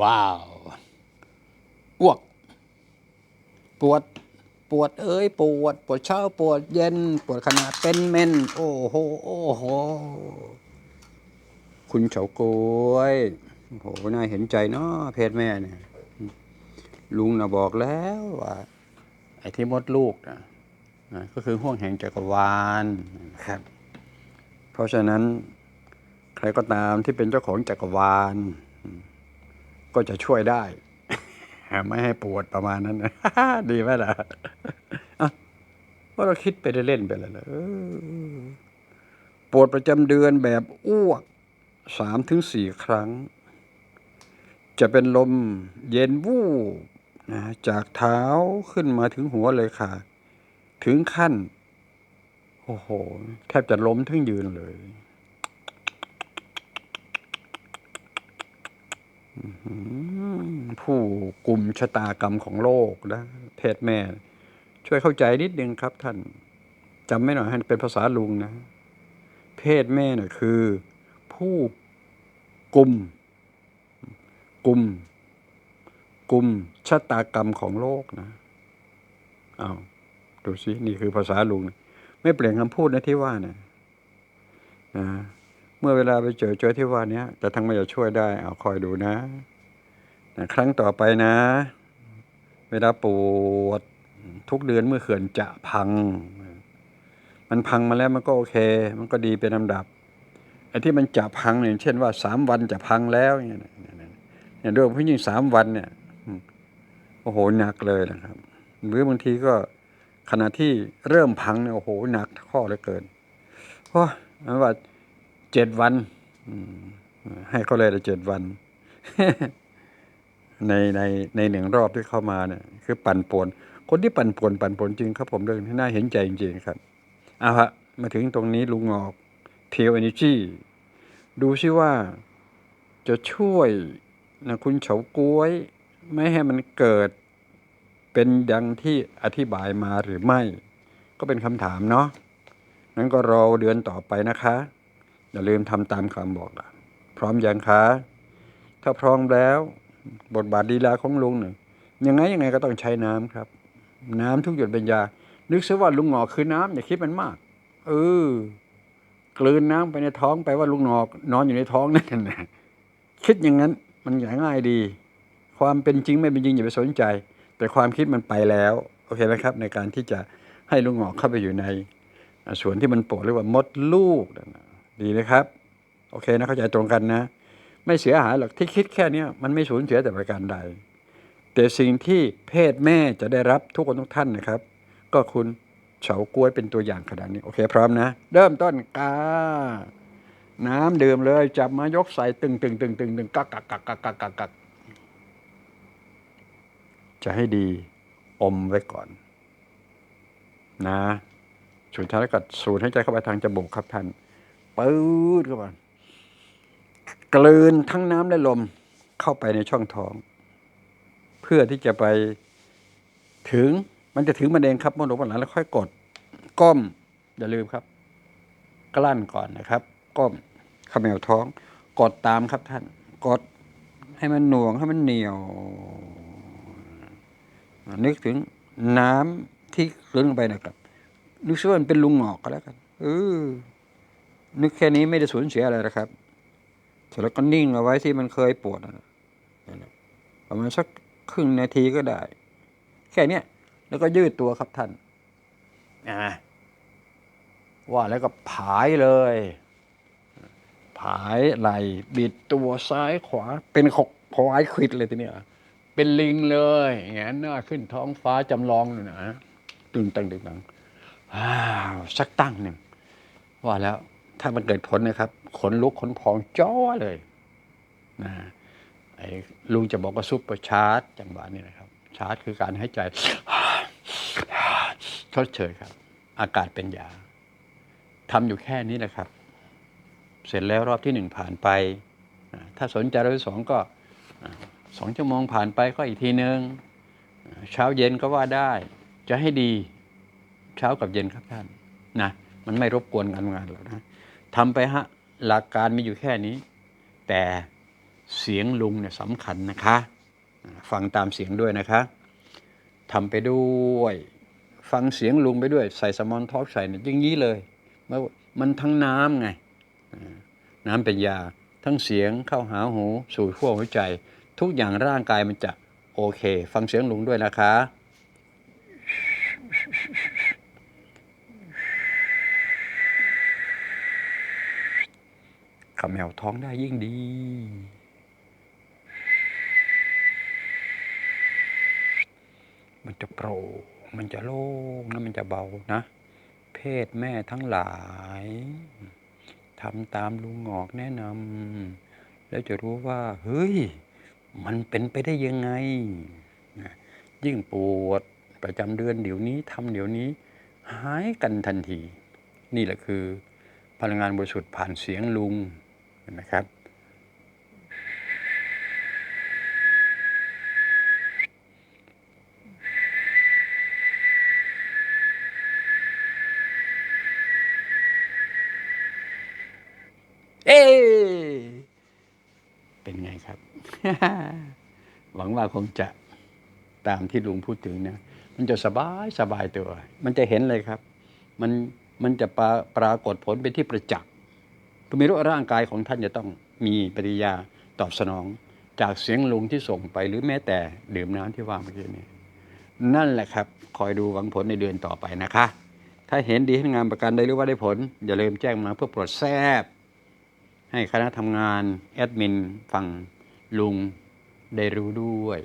ว้าวอ้วก ปวด ปวดเอ้ย ปวด ปวดเช้า ปวดเย็น ปวดขนาดเป็นเมน โอ้โห โอ้โห คุณเฉาก้วยโอ้โห น่าเห็นใจเนาะเพศแม่เนี่ย ลุงนะบอกแล้วว่าไอ้ที่มดลูกนะนะก็คือห่วงแห่งจักรวาลนะครับ เพราะฉะนั้นใครก็ตามที่เป็นเจ้าของจักรวาล ก็จะช่วยได้ ไม่ให้ปวดประมาณนั้นนะดีไหมล่ะอะว่าเราคิดไปเล่นไปแล้วเหรอเออปวดประจำเดือนแบบอ้วกสามถึงสี่ครั้ง จะเป็นลมเย็นวูบนะจากเท้าขึ้นมาถึงหัวเลยค่ะ ถึงขั้น โอ้โห แทบจะล้มทั้งยืนเลย ผู้กลุ่มชะตากรรมของโลกนะเพศแม่ ช่วยเข้าใจนิดนึงครับท่านจำไม่หน่อยให้เป็นภาษาลุงนะ เพศแม่น่ะคือ ผู้กลุ่มกลุ่มกลุ่มชะตากรรมของโลกนะเอาวดูสินี่คือภาษาลุงนะไม่เปลี่ยนคำพูดนะที่ว่านะนะ มื่อเวลาไปเจอเจอที่ว่านี้จะทั้งไม่จะช่วยได้เอาคอยดูนะนะครั้งต่อไปนะ เวลาปวดทุกเดือนเมื่อเขื่อนจะพัง มันพังมาแล้วมันก็โอเค มันก็ดีเป็นลำดับไอ้ที่มันจะพังเนี่ยเช่นว่าสามวันจะพังแล้วเงี้ยเนี่ยด้วยผู้ยิ่งสามวันเนี่ยโอ้โหหนักเลยนะครับ หรือบางทีก็ขณะที่เริ่มพังเนี่ยโอ้โหหนักข้อเหลือเกินเพราะว่า เจ็ดวันให้เขาเลยละเจ็ดวัน ในในในหนึ่งรอบที่เข้ามาเนี่ยคือปั่นป่วน คนที่ปั่นป่วนปั่นป่วนจริงครับผมเรื่องที่น่าเห็นใจจริงๆครับเอาฮะมาถึงตรงนี้ลุงงอกเพียวเอเนจีดูซิว่าจะช่วยนะคุณเฉาก้วย ไม่ให้มันเกิดเป็นดังที่อธิบายมาหรือไม่ ก็เป็นคำถามเนาะนั้นก็รอเดือนต่อไปนะคะ อย่าลืมทำตามคำบอกละพร้อมยังคะถ้าพร้อมแล้ว บทบาทดีลาของลุงหนึ่งยังไงยังไงก็ต้องใช้น้ำครับ น้ำทุกหยดเป็นยา นึกซะว่าลุงหงอกคือน้ำอย่าคิดมันมาก เออกลืนน้ำไปในท้องไปว่าลุงหงอกนอนอยู่ในท้องนั่นนะคิดอย่างนั้นมันง่ายดี ความเป็นจริงไม่เป็นจริงอย่าไปสนใจ แต่ความคิดมันไปแล้วโอเคไหมครับ ในการที่จะให้ลุงหงอกเข้าไปอยู่ใน ส่วนที่มันปวดเรียกว่ามดลูกนะ ดีนะครับ โอเคนะเข้าใจตรงกันนะ ไม่เสียหายหรอกที่คิดแค่นี้มันไม่สูญเสียแต่ประการใด แต่สิ่งที่เพศแม่จะได้รับทุกคนทุกท่านนะครับ ก็คุณเฉากล้วยเป็นตัวอย่างขนาดนี้ โอเค พร้อมนะ เริ่มต้นกาน้ำดื่มเลย จับมายกใส่ตึงตึงตึงตึงตึงกักกักกักกักกักกักกักจะให้ดีอมไว้ก่อน นะสุดท้ายแล้วก็สูดให้ใจเข้าไปทางจมูกครับท่าน ปื๊ดเข้าไปกลืนทั้งน้ำและลมเข้าไปในช่องท้อง เพื่อที่จะไปถึงมันจะถึงมันเองครับมดลูกมันหลังแล้วค่อยกด ก้ม อย่าลืมครับ กลั้นก่อนนะครับ ก้มเขมวท้อง กดตามครับท่าน กดให้มันหน่วงให้มันเหนียว นึกถึงน้ำที่ลืนลงไปนะครับนึกว่ามันเป็นลุงหงอกก็แล้วกันเออ นึกแค่นี้ไม่ได้สูญเสียอะไรนะครับ เสร็จแล้วก็นิ่งเอาไว้ที่มันเคยปวดประมาณสักครึ่งนาทีก็ได้ แค่เนี้ยแล้วก็ยืดตัวครับท่านอ่าว่าแล้วก็ผายเลย ผายไหลบิดตัวซ้ายขวา เป็นขกผายควิดเลยทีเนี้ยเป็นลิงเลยแงนหน้าขึ้นท้องฟ้าจำลองเลยนะตึงตังตึงตังอ้าวสักตั้งหนึ่งว่าแล้ว ถ้ามันเกิดผลนะครับ ขนลุกขนพองจ้อเลยนะไอ้ลุงจะบอกว่าซุปเปอร์ชาร์จจังหวะนี้นะครับ ชาร์จคือการให้ใจทดเชยครับ อากาศเป็นยาทำอยู่แค่นี้นะครับ เสร็จแล้วรอบที่หนึ่งผ่านไป ถ้าสนใจรอบที่สองก็สองชั่วโมงผ่านไปก็อีกทีนึงเช้าเย็นก็ว่าได้ จะให้ดีเช้ากับเย็นครับท่านนะมันไม่รบกวนการงานหรอกนะ ทำไปฮะหลักการมีอยู่แค่นี้ แต่เสียงลุงเนี่ยสำคัญนะคะ ฟังตามเสียงด้วยนะคะทำไปด้วย ฟังเสียงลุงไปด้วย ใส่สมอนท็อกใส่เนี่ยอย่างนี้เลยมันมันทั้งน้ำไงน้ำเป็นยาทั้งเสียงเข้าหาหูสู่ขั้วหัวใจ ทุกอย่างร่างกายมันจะโอเค ฟังเสียงลุงด้วยนะคะ ขมแมวท้องได้ยิ่งดี มันจะโปร่งมันจะโล่งนะมันจะเบานะ เพศแม่ทั้งหลายทำตามลุงหงอกแนะนำแล้วจะรู้ว่า เฮ้ย มันเป็นไปได้ยังไง ยิ่งปวดประจำเดือนเดี๋ยวนี้ทำเดี๋ยวนี้ หายกันทันที นี่แหละคือพลังงานบริสุทธิ์ผ่านเสียงลุง นะครับ เอ๊ะเป็นไงครับ หวังว่าคงจะตามที่ลุงพูดถึงนะมันจะสบายสบายตัว มันจะเห็นเลยครับ มันมันจะปราปรากฏผลเป็นที่ประจักษ์ ทุกมีรู้ว่าร่างกายของท่านจะต้องมีปฏิกยาตอบสนอง จากเสียงลุงที่ส่งไปหรือแม้แต่ดื่มน้ำที่ว่าเมื่อกี้นี้นั่นแหละครับ คอยดูหวังผลในเดือนต่อไปนะคะ ถ้าเห็นดีให้งานประกันใดหรือว่าได้ผล อย่าลืมแจ้งมาเพื่อโปรดแทบให้คณะทำงานแอดมินฝั่งลุงได้รู้ด้วย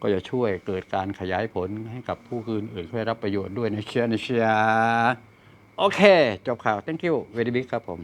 ก็จะช่วยเกิดการขยายผลให้กับผู้อื่นๆช่วยรับประโยชน์ด้วยนะเชียร์นะเชียร์โอเค จบข่าว thank you very big ครับผม